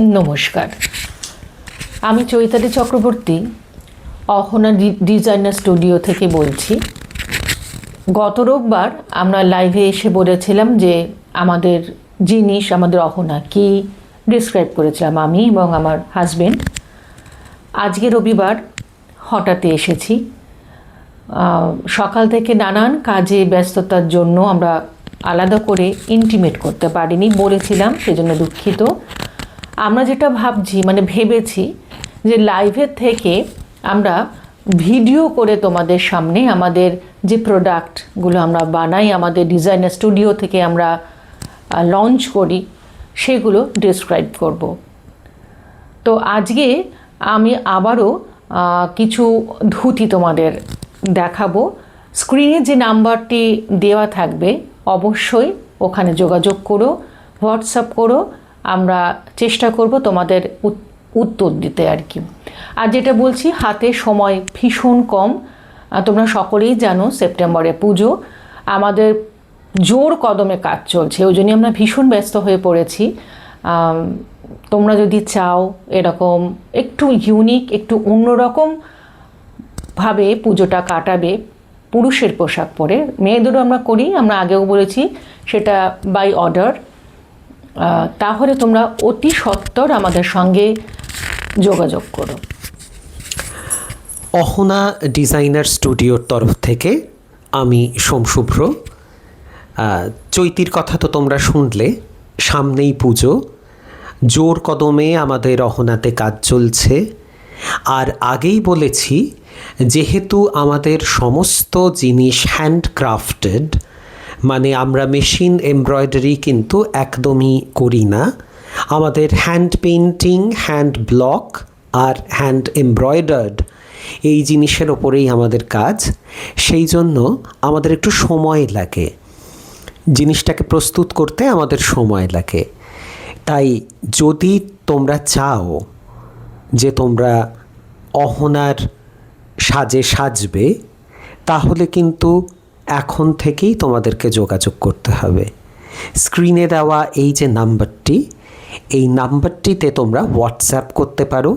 নমস্কার। আমি Chaitali Chakraborty, Ahana designer studio থেকে বলছি। গত রোববার আমরা লাইভে এসে বলেছিলাম যে আমাদের জিনিস, আমাদের অহনা কি ডিসক্রাইব করেছিলাম আমি এবং আমার হাজবেন্ড আজকে রবিবার হঠাৎ এসেছি। সকাল থেকে নানান কাজে ব্যস্ততার জন্য আমরা আলাদা করে ইন্টিমেট করতে পারিনি, বলেছিলাম, সেজন্য দুঃখিত। আমরা যেটা ভাবছি মানে ভেবেছি যে লাইভের থেকে আমরা ভিডিও করে তোমাদের সামনে আমাদের যে প্রোডাক্টগুলো আমরা বানাই, আমাদের ডিজাইনার স্টুডিও থেকে আমরা লঞ্চ করি, সেগুলো ডিসক্রাইব করব। তো আজকে আমি আবারও কিছু ধুতি তোমাদের দেখাবো। স্ক্রিনে যে নাম্বারটি দেওয়া থাকবে, অবশ্যই ওখানে যোগাযোগ করো হোয়াটসঅ্যাপ করো। আমরা চেষ্টা করব তোমাদের উত- উত্তর দিতে আর কি। আর যেটা বলছি, হাতে সময় ভীষণ কম। তোমরা সকলেই জানো সেপ্টেম্বরে পুজো। আমাদের জোর কদমে কাজ চলছে, ওই জন্যই আমরা ভীষণ ব্যস্ত হয়ে পড়েছি। তোমরা যদি চাও এরকম একটু ইউনিক একটু অন্যরকম ভাবে পুজোটা কাটাবে পুরুষের পোশাক পরে, মেয়েদেরও আমরা করি, আমরা আগেও বলেছি সেটা বাই অর্ডার তাহলে তোমরা অতি সত্বর আমাদের সঙ্গে যোগাযোগ করো। অহনা ডিজাইনার স্টুডিওর তরফ থেকে আমি সোমশুভ্র চৈতির কথা তো তোমরা শুনলে, সামনেই পুজো। জোর কদমে আমাদের অহনাতে কাজ চলছে। আর আগেই বলেছি, যেহেতু আমাদের সমস্ত জিনিস হ্যান্ডক্রাফটেড মানে আমরা মেশিন এমব্রয়ডারি কিন্তু একদমই করি না। আমাদের হ্যান্ড পেন্টিং হ্যান্ড ব্লক আর হ্যান্ড এমব্রয়ডার্ড এই জিনিসের ওপরেই আমাদের কাজ। সেই জন্য আমাদের একটু সময় লাগে। জিনিসটাকে প্রস্তুত করতে আমাদের সময় লাগে। তাই যদি তোমরা চাও যে তোমরা অহনার সাজে সাজবে, তাহলে কিন্তু এখন থেকেই তোমাদেরকে যোগাযোগ করতে হবে। স্ক্রিনে দেওয়া এই যে নাম্বারটি, এই নাম্বারটিতে তোমরা হোয়াটসঅ্যাপ করতে পারো।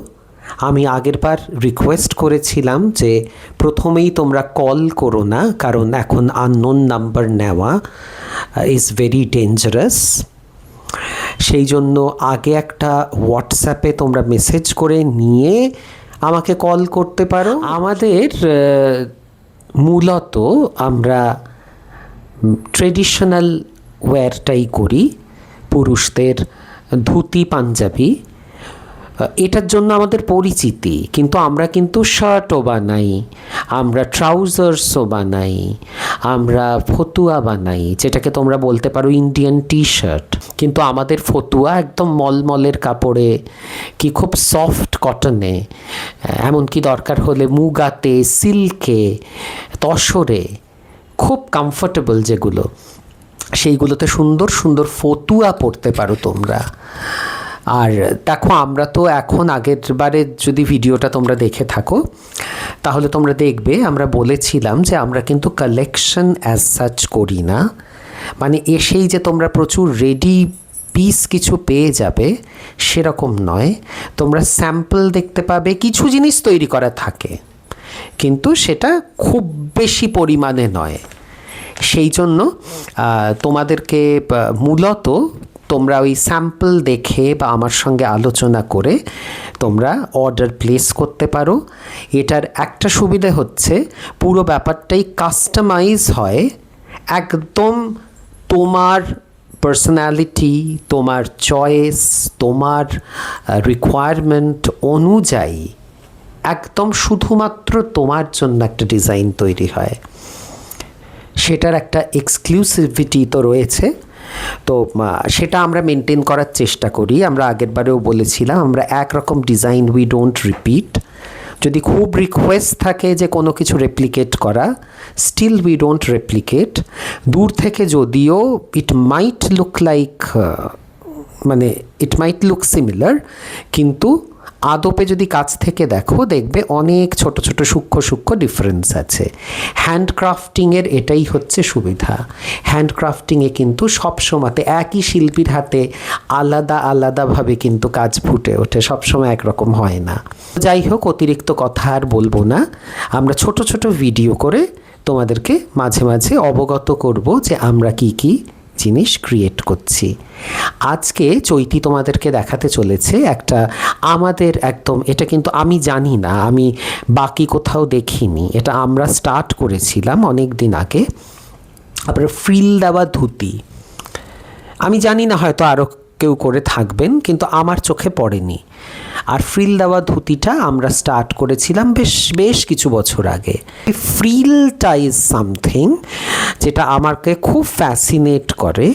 আমি আগেরবার রিকোয়েস্ট করেছিলাম যে প্রথমেই তোমরা কল করো না, কারণ এখন আননোন নাম্বার নেওয়া ইজ ভেরি ডেঞ্জারাস সেই জন্য আগে একটা হোয়াটসঅ্যাপে তোমরা মেসেজ করে নিয়ে আমাকে কল করতে পারো। আমাদের মূলত আমরা ট্রেডিশনাল ওয়্যারটাই করি পুরুষদের ধুতি পাঞ্জাবি। এটার জন্য আমাদের পরিচিতি। কিন্তু আমরা কিন্তু শার্টও বানাই, আমরা ট্রাউজার্সও বানাই, আমরা ফতুয়া বানাই, যেটাকে তোমরা বলতে পারো ইন্ডিয়ান টি শার্ট কিন্তু আমাদের ফতুয়া একদম মলমলের কাপড়ে, কি খুব সফট কটনে এমনকি দরকার হলে মুগাতে সিল্কে তসরে, খুব কমফোর্টেবল যেগুলো। সেইগুলোতে সুন্দর সুন্দর ফতুয়া পড়তে পারো তোমরা। আর দেখো, আমরা তো এখন আগের বারে যদি ভিডিওটা তোমরা দেখে থাকো, তাহলে তোমরা দেখবে, আমরা বলেছিলাম যে আমরা কিন্তু কালেকশন অ্যাজ সাচ করি না। মানে এসেই যে তোমরা প্রচুর রেডি পিস কিছু পেয়ে যাবে, সেরকম নয়। তোমরা স্যাম্পল দেখতে পাবে, কিছু জিনিস তৈরি করা থাকে। কিন্তু সেটা খুব বেশি পরিমাণে নয়। সেই জন্য তোমাদেরকে মূলত তোমরা ওই স্যাম্পল দেখে বা আমার সঙ্গে আলোচনা করে তোমরা অর্ডার প্লেস করতে পারো। এটার একটা সুবিধে হচ্ছে পুরো ব্যাপারটাই কাস্টমাইজ হয়। একদম তোমার পার্সোনালিটি তোমার চয়েস তোমার রিকোয়ারমেন্ট অনুযায়ী একদম শুধুমাত্র তোমার জন্য একটা ডিজাইন তৈরি হয়। সেটার একটা এক্সক্লুসিভিটি তো রয়েছে। তো সেটা আমরা মেনটেন করার চেষ্টা করি। আমরা আগের বারেও বলেছিলাম, আমরা একরকম ডিজাইন উই ডোন্ট রিপিট যদি খুব রিকোয়েস্ট থাকে যে কোনো কিছু রেপ্লিকেট করা স্টিল উই ডোন্ট রেপ্লিকেট দূর থেকে যদিও ইট মাইট লুক লাইক মানে ইট মাইট লুক সিমিলার কিন্তু আদপে যদি কাছ থেকে দেখো, দেখবে অনেক ছোট ছোট সূক্ষ্ম সূক্ষ্ম ডিফারেন্স আছে। হ্যান্ডক্রাফটিংয়ের এটাই হচ্ছে সুবিধা। হ্যান্ডক্রাফটিংয়ে কিন্তু সবসময়তে একই শিল্পীর হাতে আলাদা আলাদাভাবে কিন্তু কাজ ফুটে ওঠে, সবসময় একরকম হয় না। যাই হোক, অতিরিক্ত কথা আর বলব না। আমরা ছোট ছোট ভিডিও করে তোমাদেরকে মাঝে মাঝে অবগত করব যে আমরা কি কি জিনিস ক্রিয়েট করছি। আজকে চৈতি তোমাদেরকে দেখাতে চলেছে একটা আমাদের একদম, এটা কিন্তু আমি জানি না, আমি বাকি কোথাও দেখিনি। এটা আমরা স্টার্ট করেছিলাম অনেক দিন আগে। আপনার ফ্রিল দেওয়া ধুতি। আমি জানি না হয়তো আরও কেউ করে থাকবেন, কিন্তু আমার চোখে পড়েনি। আর ফ্রিল দেওয়া ধুতিটা আমরা স্টার্ট করেছিলাম বেশ বেশ কিছু বছর আগে। ফ্রিলটা ইজ সামথিং যেটা আমাকে খুব ফ্যাসিনেট করে,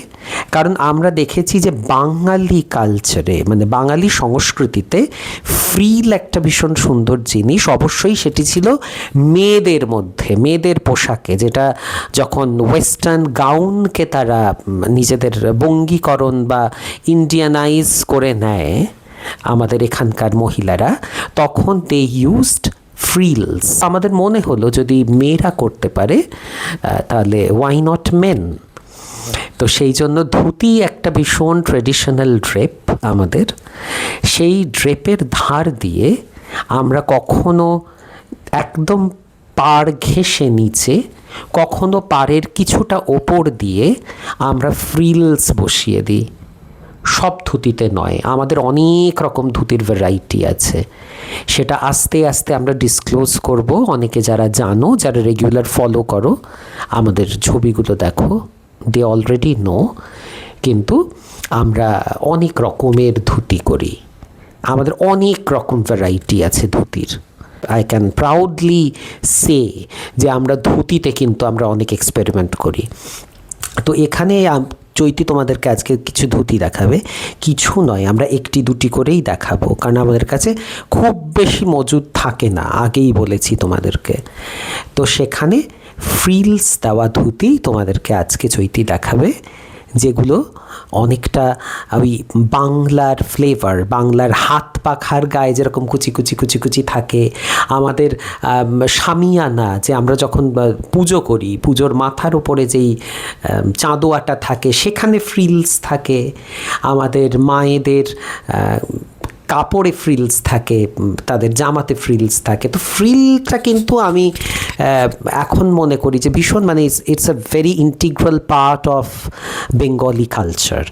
কারণ আমরা দেখেছি যে বাঙালি কালচারে মানে বাঙালি সংস্কৃতিতে ফ্রিল একটা ভীষণ সুন্দর জিনিস। অবশ্যই সেটি ছিল মেয়েদের মধ্যে, মেয়েদের পোশাকে, যেটা যখন ওয়েস্টার্ন গাউনকে তারা নিজেদের বঙ্গীকরণ বা ইন্ডিয়ানাইজ করে নেয় আমাদের এখানকার মহিলারা, তখন দে ইউজড ফ্রিলস আমাদের মনে হলো যদি মেয়েরা করতে পারে তাহলে ওয়াই নট মেন তো সেই জন্য ধুতি একটা ভীষণ ট্রেডিশনাল ড্রেপ আমাদের। সেই ড্রেপের ধার দিয়ে আমরা কখনো একদম পাড় ঘেঁষে নিচে, কখনো পাড়ের কিছুটা ওপর দিয়ে আমরা ফ্রিলস বসিয়ে দিই। সব ধুতিতে নয়, আমাদের অনেক রকম ধুতির ভ্যারাইটি আছে। সেটা আস্তে আস্তে আমরা ডিসক্লোজ করব, অনেকে যারা জানো, যারা রেগুলার ফলো করো, আমাদের ছবিগুলো দেখো দে অলরেডি নো কিন্তু আমরা অনেক রকমের ধুতি করি। আমাদের অনেক রকম ভ্যারাইটি আছে ধুতির। আই ক্যান প্রাউডলি সে যে আমরা ধুতিতে কিন্তু আমরা অনেক এক্সপেরিমেন্ট করি। তো এখানে চৈতি তোমাদেরকে আজকে কিছু ধুতি দেখাবে, কিছু নয়, আমরা একটি দুটি করেই দেখাবো, কারণ আমাদের কাছে খুব বেশি মজুদ থাকে না, আগেই বলেছি তোমাদেরকে। তো সেখানে ফ্রিলস দেওয়া ধুতি তোমাদেরকে আজকে চৈতি দেখাবে। যেগুলো অনেকটা ওই বাংলার ফ্লেভার বাংলার হাত পাখার গায়ে যেরকম কুচি কুচি কুচি কুচি থাকে। আমাদের সামিয়ানা যে আমরা যখন পুজো করি, পুজোর মাথার উপরে যেই চাঁদোয়াটা থাকে, সেখানে ফ্রিলস থাকে। আমাদের মায়েদের কাপড়ে ফ্রিলস থাকে তাদের জামাতে ফ্রিলস থাকে। তো ফ্রিলটা কিন্তু আমি এখন মনে করি যে ভীষণ মানে it's a very integral part of Bengali culture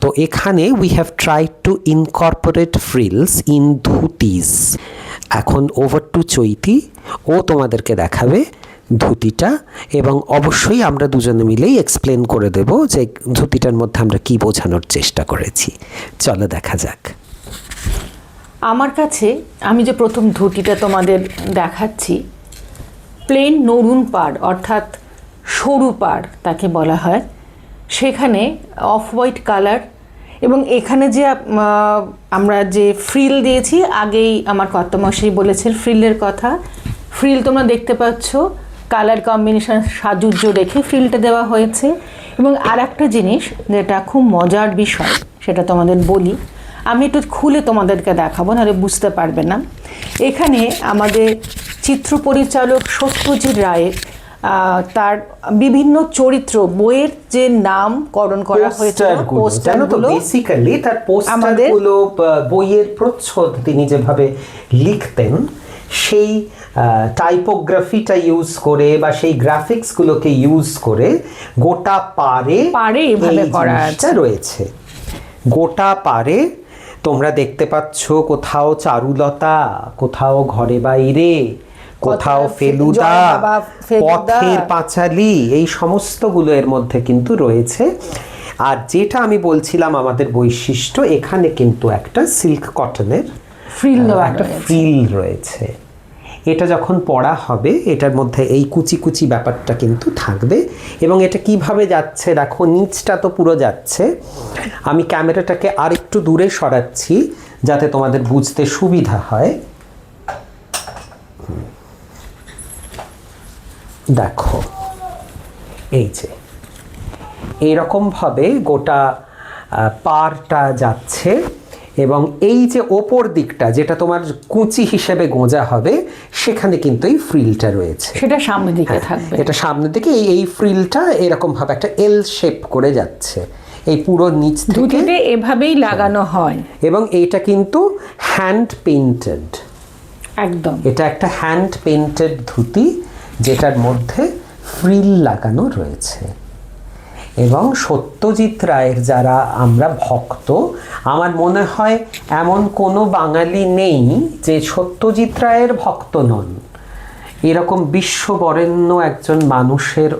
তো এখানে we have try to incorporate frills in dhotis. এখন ওভার টু চৈতি, ও তোমাদেরকে দেখাবে ধুতিটা এবং অবশ্যই আমরা দুজনে মিলেই এক্সপ্লেন করে দেব যে ধুতিটার মধ্যে আমরা কি বোঝানোর চেষ্টা করেছি। চলো দেখা যাক। আমার কাছে আমি যে প্রথম ধুতিটা তোমাদের দেখাচ্ছি প্লেন নরুন পাড়, অর্থাৎ সরু পাড় তাকে বলা হয়, সেখানে অফ হোয়াইট কালার এবং এখানে যে আমরা যে ফ্রিল দিয়েছি, আগেই আমার কর্তমশাই বলেছেন ফ্রিলের কথা। ফ্রিল তোমরা দেখতে পাচ্ছ কালার কম্বিনেশন সাজুজ্য রেখে ফ্রিলটা দেওয়া হয়েছে। এবং আর একটা জিনিস যেটা খুব মজার বিষয়, সেটা তোমাদের বলি আমি একটু খুলে তোমাদেরকে দেখাবো নাহলে বুঝতে পারবে না। এখানে আমাদের চিত্র পরিচালক সত্যজিৎ রায়ের তার বিভিন্ন চরিত্র বইয়ের যে নামকরণ করা হয়েছে পোস্টারগুলো বেসিক্যালি তার পোস্টারগুলো বইয়ের প্রচ্ছদ তিনি যেভাবে লিখতেন সেই টাইপোগ্রাফিটা ইউজ করে বা সেই গ্রাফিক্সগুলোকে ইউজ করে গোটা পারে পারে এভাবে করা রয়েছে। গোটা পারে তোমরা দেখতে পাচ্ছ কোথাও চারুলতা কোথাও ঘরে বাইরে কোথাও ফেলুদা পথের পাঁচালি এই সমস্তগুলো এর মধ্যে কিন্তু রয়েছে। আর যেটা আমি বলছিলাম আমাদের বৈশিষ্ট্য এখানে কিন্তু একটা সিল্ক কটনের ফ্রিল একটা ফ্রিল রয়েছে। এটা যখন পড়া হবে, এটার মধ্যে এই কুচি কুচি ব্যাপারটা কিন্তু থাকবে। এবং এটা কীভাবে যাচ্ছে, দেখো, নিচটা তো পুরো যাচ্ছে। আমি ক্যামেরাটাকে আর একটু দূরে সরাচ্ছি, যাতে তোমাদের বুঝতে সুবিধা হয়। দেখো, এই যে, এইরকমভাবে গোটা পারটা যাচ্ছে। এবং এই যে ওপর দিকটা যেটা তোমার কুচি হিসেবে গোঁজা হবে সেখানে কিন্তু এই ফ্রিলটা রয়েছে। সেটা সামনের দিকে হ্যাঁ, থাকবে। এটা সামনের দিকে এই এই ফ্রিলটা এরকম ভাবে একটা এল শেপ করে যাচ্ছে। এই পুরো নিচ থেকে এভাবেই লাগানো হয়। এবং এইটা কিন্তু হ্যান্ড পেইন্টেড একদম। এটা একটা হ্যান্ড পেইন্টেড ধুতি যেটার মধ্যে ফ্রিল লাগানো রয়েছে। এবং সত্যজিৎ রায়ের যারা আমরা ভক্ত, আমার মনে হয় এমন কোনো বাঙালি নেই যে সত্যজিৎ রায়ের ভক্ত নন। এরকম বিশ্ববরেণ্য একজন মানুষের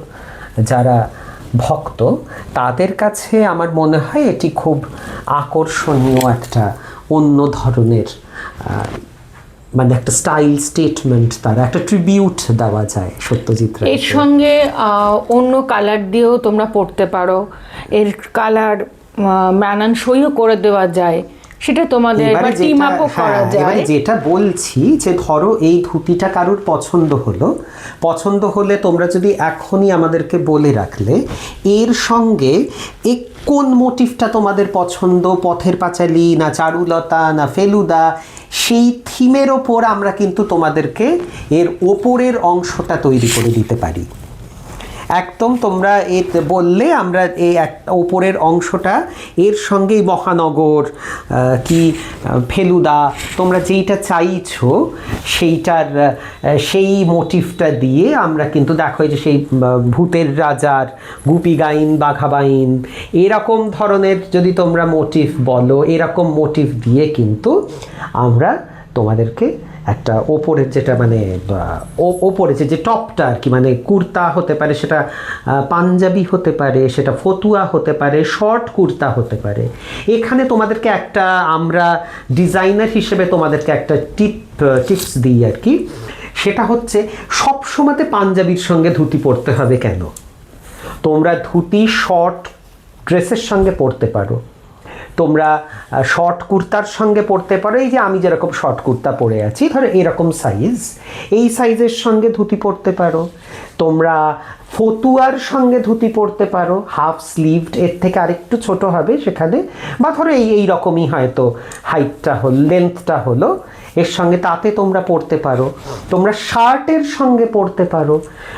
যারা ভক্ত, তাদের কাছে আমার মনে হয় এটি খুব আকর্ষণীয় একটা অন্য ধরনের মানে একটা স্টাইল স্টেটমেন্ট তার একটা ট্রিবিউট দেওয়া যায় সত্যজিৎ এর সঙ্গে অন্য কালার দিয়েও তোমরা পড়তে পারো। এর কালার মানানসইও করে দেওয়া যায়। সেটা তোমাদের এবারে টিম যেটা- আপও করা হ্যাঁ, যায়। এবারে যেটা বলছি যে ধরো এই ধুতিটা কারোর পছন্দ হলো পছন্দ হলে তোমরা যদি এখনই আমাদেরকে বলে রাখলে এর সঙ্গে এ কোন মোটিভটা তোমাদের পছন্দ? পথের পাঁচালী না চারুলতা না ফেলুদা? সেই থিমের ওপর আমরা কিন্তু তোমাদেরকে এর ওপরের অংশটা তৈরি করে দিতে পারি। একদম তোমরা এ বললে আমরা এই এক ওপরের অংশটা, এর সঙ্গেই মহানগর কি, ফেলুদা, তোমরা যেইটা চাইছো সেইটার সেই মোটিভটা দিয়ে আমরা কিন্তু দেখো যে সেই ভূতের রাজার, গুপি গাইন বাঘাবাইন এরকম ধরনের যদি তোমরা মোটিভ বলো, এরকম মোটিভ দিয়ে কিন্তু আমরা তোমাদেরকে একটা ওপরের যেটা মানে ওপরে যে টপটা আর কি মানে কুর্তা হতে পারে, সেটা পাঞ্জাবি হতে পারে, সেটা ফতুয়া হতে পারে, শর্ট কুর্তা হতে পারে। এখানে তোমাদেরকে একটা, আমরা ডিজাইনার হিসেবে তোমাদেরকে একটা টিপ, টিপস দিই আর কি। সেটা হচ্ছে সব সময়তে পাঞ্জাবির সঙ্গে ধুতি পরতে হবে কেন? তোমরা ধুতি, শর্ট, ড্রেসের সঙ্গে পরতে পারো। তোমরা শর্ট কুর্তার সঙ্গে পরতে পারো। এই যে আমি যেরকম শর্ট কুর্তা পরে আছি, ধরো এরকম সাইজ এই সাইজের সঙ্গে ধুতি পরতে পারো। তোমরা ফতুয়ার সঙ্গে ধুতি পরতে পারো। হাফ স্লিভড এর থেকে আরেকটু ছোট হবে সেখানে। বা ধরো এই এই রকমই হয়তো হাইটটা হল লেন্থটা হলো। এর সঙ্গে তাতে তোমরা পড়তে পারো। তোমরা শার্টের সঙ্গে পড়তে পারো।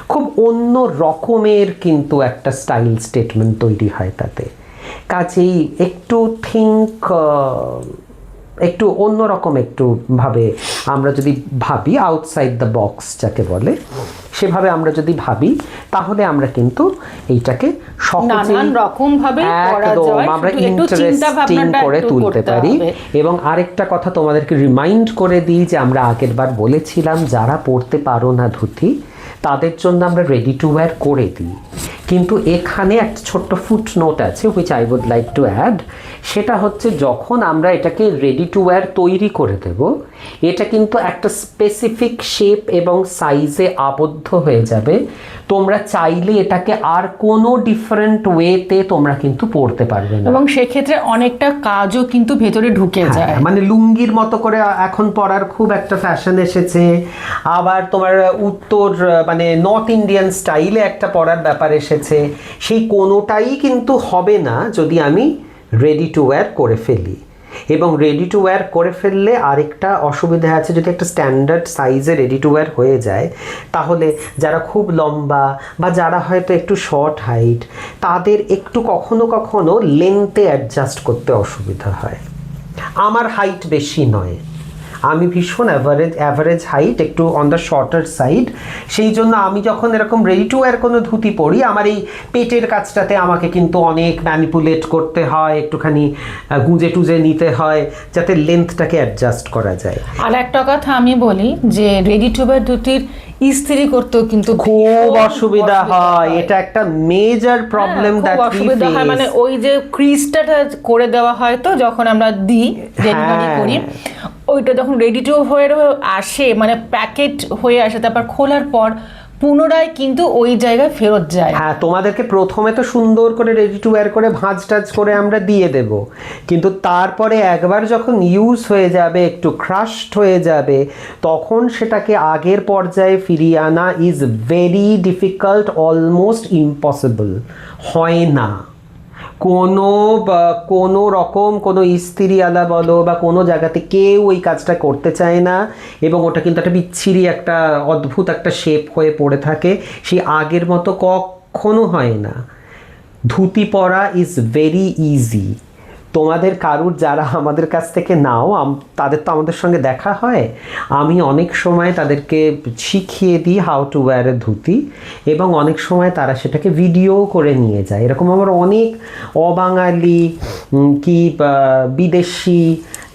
খুব অন্য রকমের কিন্তু একটা স্টাইল স্টেটমেন্ট তৈরি হয় তাতে। কাজেই একটু থিঙ্ক একটু অন্যরকম একটু ভাবে আমরা যদি ভাবি আউটসাইড দ্য বক্স যাকে বলে সেভাবে আমরা যদি ভাবি তাহলে আমরা কিন্তু এইটাকে সহজেই রকম ভাবে একদম আমরা ইন্টারেস্টিং করে তুলতে পারি। এবং আরেকটা কথা তোমাদেরকে রিমাইন্ড করে দিই যে আমরা আগের বার বলেছিলাম যারা পড়তে পারো না ধুতি তাদের জন্য আমরা রেডি টু ওয়্যার করে দিই। কিন্তু এখানে একটা ছোট্ট ফুট নোট আছে which I would like to add সেটা হচ্ছে যখন আমরা এটাকে রেডি টু ওয়্যার তৈরি করে দেব এটা কিন্তু একটা স্পেসিফিক শেপ এবং সাইজে আবদ্ধ হয়ে যাবে। তোমরা চাইলে এটাকে আর কোনো ডিফারেন্ট ওয়েতে তোমরা কিন্তু পড়তে পারবে না। এবং সেক্ষেত্রে অনেকটা কাজও কিন্তু ভেতরে ঢুকে যায়। হ্যাঁ, মানে লুঙ্গির মতো করে এখন পরার খুব একটা ফ্যাশন এসেছে। আবার তোমার উত্তর মানে নর্থ ইন্ডিয়ান স্টাইলে একটা পরার ব্যাপার এসেছে। সেই কোনোটাই কিন্তু হবে না যদি আমি রেডি টু ওয়্যার করে ফেলি। এবং রেডি টু ওয়্যার করে ফেললে আরেকটা অসুবিধা আছে, যদি একটা স্ট্যান্ডার্ড সাইজে রেডি টু ওয়্যার হয়ে যায়, তাহলে যারা খুব লম্বা বা যারা হয়তো একটু শর্ট হাইট তাদের একটু কখনো কখনো লেন্থে অ্যাডজাস্ট করতে অসুবিধা হয়। আমার হাইট বেশি নয়। আমি ভীষণ অ্যাভারেজ অ্যাভারেজ হাইট একটু অন দ্য শর্টার সাইড সেই জন্য আমি যখন এরকম রেডি টু ওয়্যার কোনো ধুতি পরি আমার এই পেটের কাজটাতে আমাকে কিন্তু অনেক ম্যানিপুলেট করতে হয় একটুখানি গুঁজে টুজে নিতে হয় যাতে লেন্থটাকে অ্যাডজাস্ট করা যায়। আর একটা কথা আমি বলি যে রেডি টু ওয়্যার ধুতির ইস্ত্রি করতেও কিন্তু খুব অসুবিধা হয়। এটা একটা মেজর প্রবলেম দ্যাট অসুবিধা হয়। মানে ওই যে ক্রিজটা করে দেওয়া হয় তো যখন আমরা দিই ডেলিভারি হ্যাঁ। করি ওইটা যখন রেডি টু হয়ে আসে মানে প্যাকেট হয়ে আসে, তারপর খোলার পর পুনরায় কিন্তু ওই জায়গায় ফেরত যায়। হ্যাঁ তোমাদেরকে প্রথমে তো সুন্দর করে রেডি টু ওয়্যার করে ভাঁজ টাজ করে আমরা দিয়ে দেব। কিন্তু তারপরে একবার যখন ইউজ হয়ে যাবে, একটু ক্রাশড হয়ে যাবে, তখন সেটাকে আগের পর্যায়ে ফিরিয়ে আনা is very difficult almost impossible হয় না। কোনো বা কোনো রকম কোনো স্ত্রী আলা বলো বা কোনো জায়গাতে কেউ ওই কাজটা করতে চায় না এবং ওটা কিন্তু একটা বিচ্ছিরি একটা অদ্ভুত একটা শেপ হয়ে পড়ে থাকে। সেই আগের মতো কখনো হয় না। ধুতি পরা ইজ ভেরি ইজি তোমাদের কারুর যারা আমাদের কাছ থেকে নাও তাদের তো আমাদের সঙ্গে দেখা হয়। আমি অনেক সময় তাদেরকে শিখিয়ে দিই how to wear a dhoti এবং অনেক সময় তারা সেটাকে ভিডিও করে নিয়ে যায়। এরকম আমার অনেক অবাঙালি কি বিদেশি,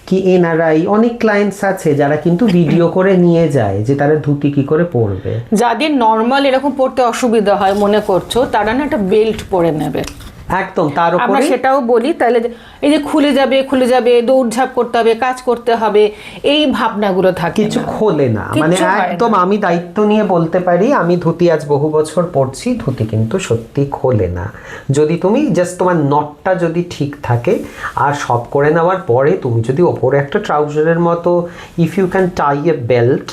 কি, এনআরআই অনেক ক্লায়েন্টস আছে যারা কিন্তু ভিডিও করে নিয়ে যায় যে তারা ধুতি কি করে পরবে। যাদের নর্মাল এরকম পড়তে অসুবিধা হয় মনে করছ, তারা না একটা বেল্ট পরে নেবে। একদম তার উপরে আমরা সেটাও বলি তাহলে এই যে খুলে যাবে খুলে যাবে দৌড়ঝাঁপ করতে হবে কাজ করতে হবে এই ভাবনাগুলো থাকে কিছু খোলে না। মানে। একদম আমি দায়িত্ব নিয়ে বলতে পারি আমি ধুতি আজ বহু বছর পরছি ধুতি কিন্তু সত্যি খোলে না। যদি তুমি জাস্ট তোমার নটটা যদি ঠিক থাকে আর সব করে নেওয়ার পরে তুমি যদি ওপরে একটা ট্রাউজারের মতো if you can tie a belt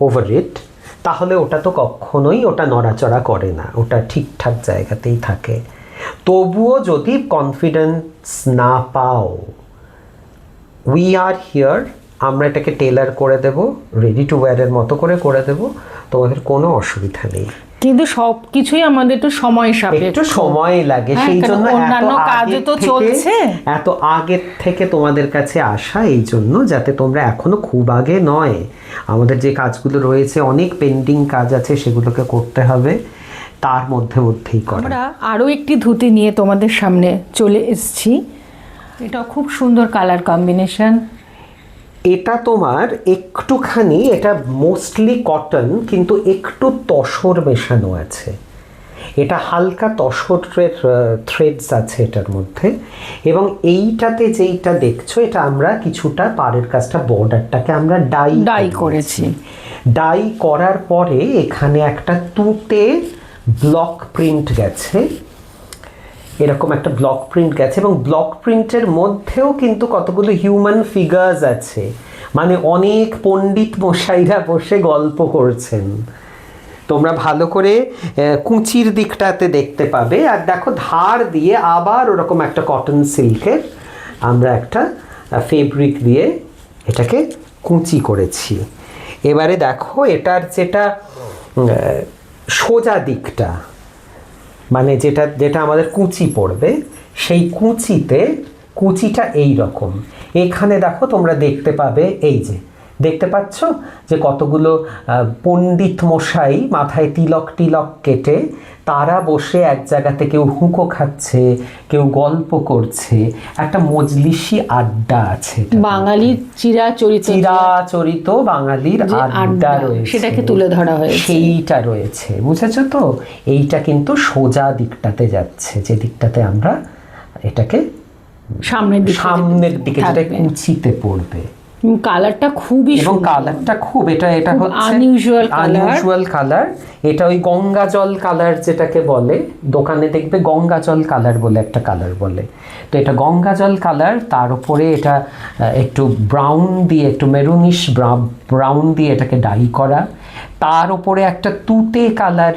over it তাহলে ওটা তো কখনোই ওটা নড়াচড়া করে না ওটা ঠিকঠাক জায়গাতেই থাকে। তবুও যদি কনফিডেন্স না পাও উই আর হিয়ার আমরা এটাকে টেলার করে দেব রেডি টু ওয়্যারের মতো করে করে দেব তোমাদের কোনো অসুবিধা নেই। কিন্তু সব কিছুই আমাদের একটু সময় সাপেক্ষ। একটু সময় লাগে হ্যাঁ, সেই জন্য এত অন্যান্য কাজও তো চলছে। এত আগের থেকে তোমাদের কাছে আসা এই জন্য যাতে তোমরা এখনও খুব আগে নয়। আমাদের যে কাজগুলো রয়েছে অনেক পেন্ডিং কাজ আছে সেগুলোকে করতে হবে। তার মধ্যে মধ্যেই করা। আমরা আরও একটি ধুতি নিয়ে তোমাদের সামনে চলে এসছি। এটা খুব সুন্দর কালার কম্বিনেশন। এটা তোমার একটুখানি এটা মোস্টলি কটন কিন্তু একটু তসর মেশানো আছে। এটা হালকা তসরের থ্রেডস আছে এটার মধ্যে। এবং এইটাতে যেইটা দেখছ এটা আমরা কিছুটা পাড়ের কাজটা বর্ডারটাকে আমরা ডাই ডাই করেছি। ডাই করার পরে এখানে একটা তুতে ব্লক প্রিন্ট গেছে। এরকম একটা ব্লক প্রিন্ট গেছে এবং ব্লক প্রিন্টের মধ্যেও কিন্তু কতগুলো হিউম্যান ফিগার্স আছে। মানে অনেক পণ্ডিত মশাইরা বসে গল্প করছেন। তোমরা ভালো করে কুঁচির দিকটাতে দেখতে পাবে। আর দেখো, ধার দিয়ে আবার ওরকম একটা কটন সিল্কের আমরা একটা ফেব্রিক দিয়ে এটাকে কুঁচি করেছি। এবারে দেখো, এটার যেটা সোজা দিকটা মানে যেটা যেটা আমাদের কুচি পড়বে, সেই কুচিতে কুচিটা এই রকম এখানে দেখো তোমরা দেখতে পাবে, এই যে দেখতে পাচ্ছ যে কতগুলো পণ্ডিত মশাই মাথায় তিলক টিলক কেটে তারা বসে এক জায়গাতে কেউ হুঁকো খাচ্ছে কেউ গল্প করছে একটা মজলিসি আড্ডা আছে। বাঙালির চিরাচরিত চিরাচরিত বাঙালির আড্ডা রয়েছে সেটাকে তুলে ধরা হয়েছে। সেইটা রয়েছে বুঝেছ তো এইটা কিন্তু সোজা দিকটাতে যাচ্ছে যে দিকটাতে আমরা এটাকে সামনের দিকে সামনের দিকে যেটা। কুচিতে পড়বে কালারটা খুবই এবং। কালারটা খুব এটা এটা হচ্ছে colour। আনইউজুয়াল কালার এটা ওই গঙ্গা জল কালার যেটাকে বলে দোকানে দেখবে গঙ্গা জল কালার বলে একটা কালার বলে তো এটা গঙ্গা জল কালার তার উপরে এটা একটু ব্রাউন দিয়ে একটু মেরুনিশ ব্রাউন দিয়ে এটাকে ডাই করা তার উপরে একটা তুতে কালার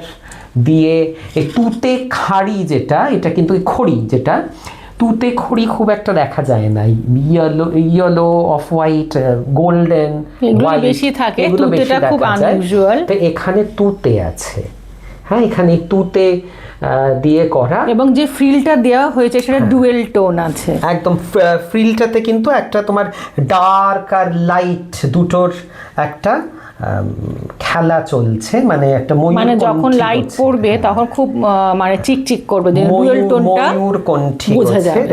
দিয়ে এই তুতে খাড়ি যেটা এটা কিন্তু খড়ি যেটা তুতে খড়ি খুব একটা দেখা যায় না। Yellow yellow off white golden বেশি থাকে, তুতেটা খুব unusual। তো এখানে তুতে আছে। হ্যাঁ এখানে তুতে দিয়ে করা। এবং যে ফ্রিলটা দেওয়া হয়েছে সেটা হ্যাঁ। ডুয়েল টোন আছে। একদম ফ্রিলটাতে কিন্তু একটা তোমার ডার্ক আর লাইট দুটোর একটা খেলা চলছে মানে একটা ময়ূর মানে যখন লাইট পড়বে তখন খুব মানে চিকচিক করবে ময়ূর টোনটা ময়ূর কণ্ঠী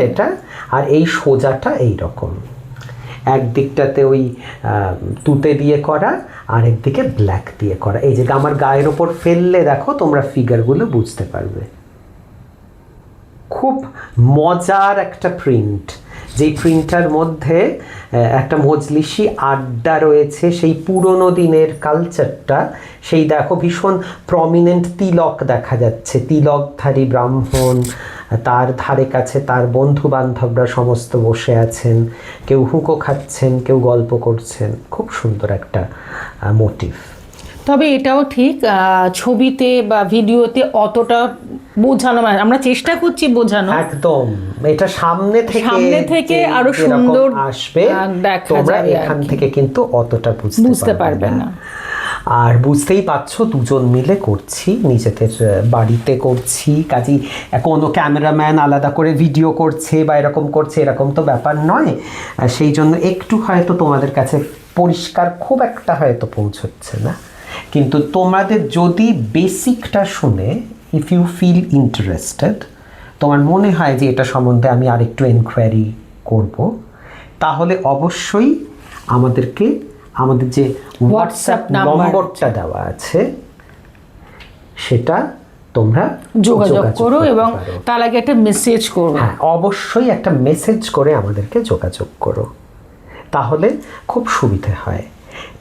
এটা আর এই সোজাটা এই রকম একদিকটাতে ওই তুতে দিয়ে করা আর একদিকে ব্ল্যাক দিয়ে করা। এই যে আমার গায়ের ওপর ফেললে দেখো তোমরা ফিগারগুলো বুঝতে পারবে। খুব মজার একটা প্রিন্ট যেই প্রিন্টার মধ্যে একটা মজলিসি আড্ডা রয়েছে, সেই পুরনো দিনের কালচারটা। সেই দেখো ভীষণ প্রমিনেন্ট তিলক দেখা যাচ্ছে। তিলকধারী ব্রাহ্মণ, তার ধারে কাছে তার বন্ধু বান্ধবরা সমস্ত বসে আছেন। কেউ হুঁকো খাচ্ছেন, কেউ গল্প করছেন। খুব সুন্দর একটা মোটিভ তবে এটাও ঠিক ছবিতে বা ভিডিওতে অতটা বোঝানো মানে আমরা চেষ্টা করছি বোঝানো। একদম। এটা সামনে থেকে সামনে থেকে আরও সুন্দর, আসবে তোমরা এখান থেকে কিন্তু অতটা বুঝতে পারবে না। আর বুঝতেই পারছ দুজন মিলে করছি নিজেদের বাড়িতে করছি কাজী কোনো ক্যামেরাম্যান আলাদা করে ভিডিও করছে বা এরকম করছে এরকম তো ব্যাপার নয়। আর সেই জন্য একটু হয়তো তোমাদের কাছে পরিষ্কার খুব একটা হয়তো পৌঁছচ্ছে না। কিন্তু তোমাদের যদি বেসিকটা শুনে ইফ ইউ ফিল ইন্টারেস্টেড তোমার মনে হয় যে এটা সম্বন্ধে আমি আরেকটু এনকোয়ারি করব তাহলে অবশ্যই আমাদেরকে আমাদের যে হোয়াটসঅ্যাপ নাম্বার নম্বরটা দেওয়া আছে সেটা তোমরা যোগাযোগ করো এবং তার আগে একটা মেসেজ করো। হ্যাঁ অবশ্যই একটা মেসেজ করে আমাদেরকে যোগাযোগ করো। তাহলে খুব সুবিধে হয়।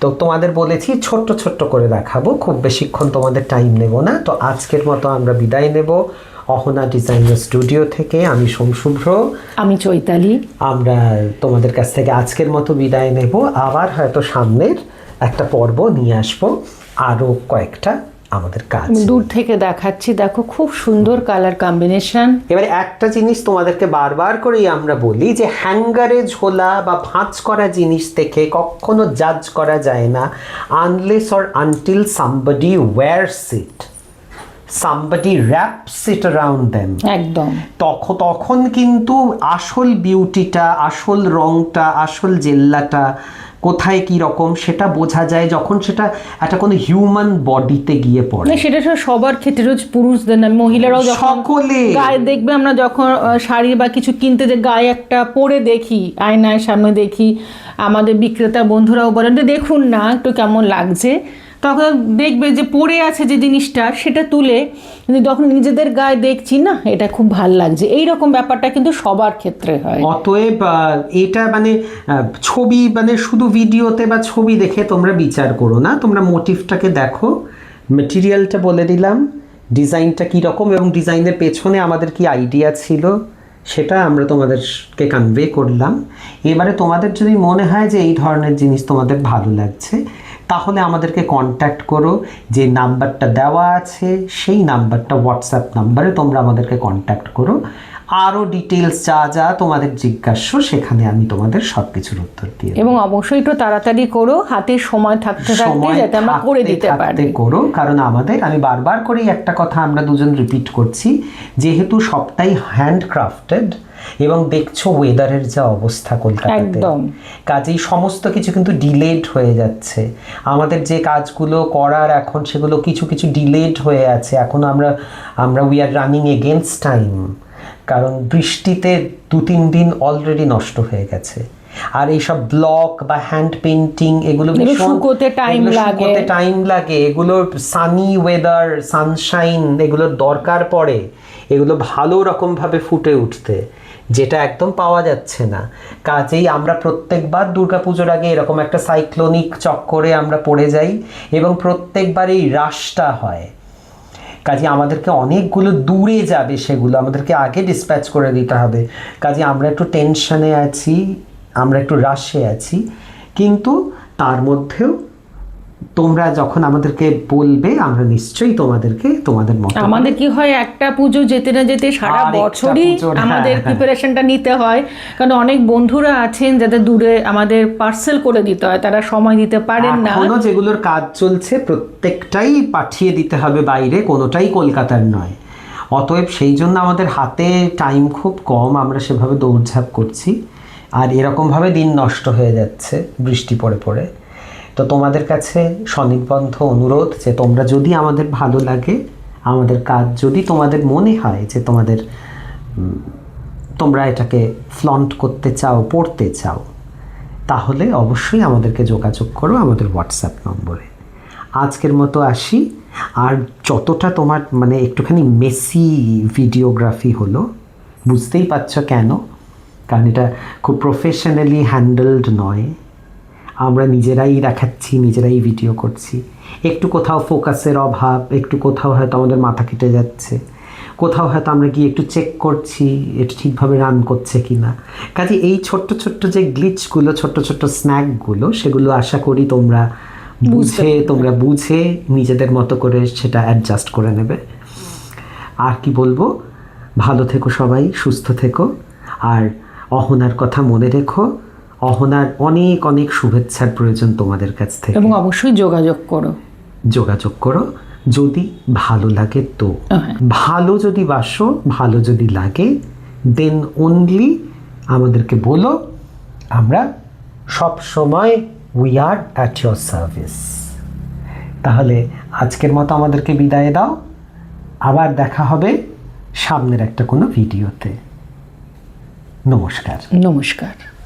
তো তোমাদের বলেছি ছোট্ট ছোট্ট করে দেখাবো খুব বেশিক্ষণ তোমাদের টাইম নেব না। তো আজকের মতো আমরা বিদায় নেব অহনা ডিজাইনার স্টুডিও থেকে। আমি সোমশুভ্র আমি চৈতালি। আমরা তোমাদের কাছ থেকে আজকের মতো বিদায় নেব। আবার হয়তো সামনের একটা পর্ব নিয়ে আসব। আরও কয়েকটা আমাদের কাজ। দূর থেকে দেখাচ্ছি দেখো খুব সুন্দর কালার কম্বিনেশন এবারে একটা জিনিস তোমাদেরকে বারবার করেই আমরা বলি যে হ্যাঙ্গারে ঝোলা বা ভাঁজ করা জিনিস থেকে কখনো জাজ করা যায় না unless or until somebody wears it somebody wraps it around them একদম। তখন তখন কিন্তু আসল বিউটিটা আসল রংটা আসল জেল্লাটা কোথায় কি রকম সেটা বোঝা যায় যখন সেটা একটা কোনো হিউম্যান বডিতে গিয়ে পড়ে। না সেটা সবার ক্ষেত্রে রোজ পুরুষদের না মহিলারাও যখন সকলে। গায়ে দেখবে আমরা যখন শাড়ি বা কিছু কিনতে যে গায়ে একটা পরে দেখি আয়নায় সামনে দেখি আমাদের বিক্রেতা বন্ধুরাও বলেন যে দেখুন না একটু কেমন লাগছে। তখন দেখবে যে পরে আছে যে জিনিসটা, সেটা তুলে যখন নিজেদের গায়ে দেখছি, না, এটা খুব ভালো লাগছে। এই রকম ব্যাপারটা কিন্তু সবার ক্ষেত্রে হয়। অতএব এটা মানে ছবি মানে শুধু ভিডিওতে বা ছবি দেখে তোমরা বিচার করো না, তোমরা মোটিভটাকে দেখো। মেটেরিয়ালটা বলে দিলাম, ডিজাইনটা কী রকম এবং ডিজাইনের পেছনে আমাদের কি আইডিয়া ছিল, সেটা আমরা তোমাদেরকে কনভে করলাম। এবারে তোমাদের যদি মনে হয় যে এই ধরনের জিনিস তোমাদের ভালো লাগছে তাহলে আমাদেরকে কন্ট্যাক্ট করো, যে নাম্বারটা দেওয়া আছে, সেই নাম্বারটা হোয়াটসঅ্যাপ নাম্বারে তোমরা আমাদেরকে কন্ট্যাক্ট করো। আরও ডিটেলস যা যা তোমাদের জিজ্ঞাসা সেখানে আমি তোমাদের সব কিছুর উত্তর দিয়ে দেব। এবং অবশ্যই একটু তাড়াতাড়ি করো হাতে সময় থাকতে থাকতে যাতে আমরা করে দিতে পারি। করো কারণ আমাদের আমি বারবার করেই একটা কথা আমরা দুজন রিপিট করছি যেহেতু সবটাই হ্যান্ডক্রাফটেড এবং দেখছ ওয়েদারের যা অবস্থা কলকাতাতে। একদম। কাজেই সমস্ত কিছু কিন্তু ডিলেড হয়ে যাচ্ছে। আমাদের যে কাজগুলো করার এখন সেগুলো কিছু কিছু ডিলেড হয়ে আছে। এখন আমরা আমরা we are running against time কারণ বৃষ্টিতে দু তিন দিন অলরেডি নষ্ট হয়ে গেছে। আর এইসব ব্লক বা হ্যান্ড পেন্টিং এগুলো শুকোতে এগুলো লাগে। টাইম লাগে। এগুলোর সানি ওয়েদার সানশাইন এগুলোর দরকার পড়ে। এগুলো ভালো রকমভাবে ফুটে উঠতে যেটা একদম পাওয়া যাচ্ছে না। কাজেই আমরা প্রত্যেকবার দুর্গাপুজোর আগে এরকম একটা সাইক্লোনিক চক্করে আমরা পড়ে যাই এবং প্রত্যেকবার এই রাশটা হয়। কাজে আমাদেরকে অনেকগুলো দূরে যাবে সেগুলো, আমাদেরকে আগে ডিসপ্যাচ করে দিতে হবে। কাজে আমরা একটু টেনশনে আছি, আমরা একটু রাশে আছি, কিন্তু তার মধ্যেও তোমরা যখন আমাদেরকে বলবে আমরা নিশ্চয়ই তোমাদেরকে তোমাদের মতো আমাদের কি হয় একটা পুজো যেতে না যেতে সারা বছরই হ্যাঁ, আমাদের হ্যাঁ। প্রিপারেশনটা নিতে হয়। কারণ অনেক বন্ধুরা আছেন যাদের দূরে আমাদের পার্সেল করে দিতে হয় তারা সময় দিতে পারেন না। এখনও যেগুলোর কাজ চলছে প্রত্যেকটাই পাঠিয়ে দিতে হবে বাইরে কোনোটাই কলকাতার নয়। অতএব সেই জন্য আমাদের হাতে টাইম খুব কম আমরা সেভাবে দৌড়ঝাঁপ করছি। আর এরকমভাবে দিন নষ্ট হয়ে যাচ্ছে বৃষ্টি পড়ে পড়ে। তো তোমাদের কাছে স্বনির্বন্ধ অনুরোধ যে তোমরা যদি আমাদের ভালো লাগে, আমাদের কাজ যদি তোমাদের মনে হয় যে তোমাদের তোমরা এটাকে ফ্লন্ট করতে চাও, পড়তে চাও, তাহলে অবশ্যই আমাদেরকে যোগাযোগ করো আমাদের হোয়াটসঅ্যাপ নম্বরে। আজকের মতো আসি। আর যতটা তোমার মানে একটুখানি মেসি ভিডিওগ্রাফি হলো, বুঝতেই পারছ কেন? কারণ এটা খুব প্রফেশনালি হ্যান্ডেলড নয়। আমরা নিজেরাই দেখাচ্ছি নিজেরাই ভিডিও করছি। একটু কোথাও ফোকাসের অভাব একটু কোথাও হয়তো আমাদের মাথা কেটে যাচ্ছে। কোথাও হয়তো আমরা গিয়ে একটু চেক করছি এটা ঠিকভাবে রান করছে কি না কাজে এই ছোট্ট ছোট্ট যে গ্লিচগুলো ছোট্ট ছোট্ট স্ন্যাকগুলো সেগুলো আশা করি তোমরা বুঝে তোমরা বুঝে নিজেদের মতো করে সেটা অ্যাডজাস্ট করে নেবে। আর কি বলব? ভালো থেকো সবাই সুস্থ থেকো। আর অহনার কথা মনে রেখো। অহনার অনেক অনেক শুভেচ্ছার প্রয়োজন তোমাদের কাছ থেকে। এবং অবশ্যই যোগাযোগ করো। যোগাযোগ করো। যদি ভালো লাগে তো। হ্যাঁ। ভালো যদি বাসো ভালো যদি লাগে দেন অনলি আমাদেরকে বলো আমরা সব সময় we are at your service তাহলে আজকের মতো আমাদেরকে বিদায় দাও। আবার দেখা হবে সামনের একটা কোনো ভিডিওতে। নমস্কার। নমস্কার।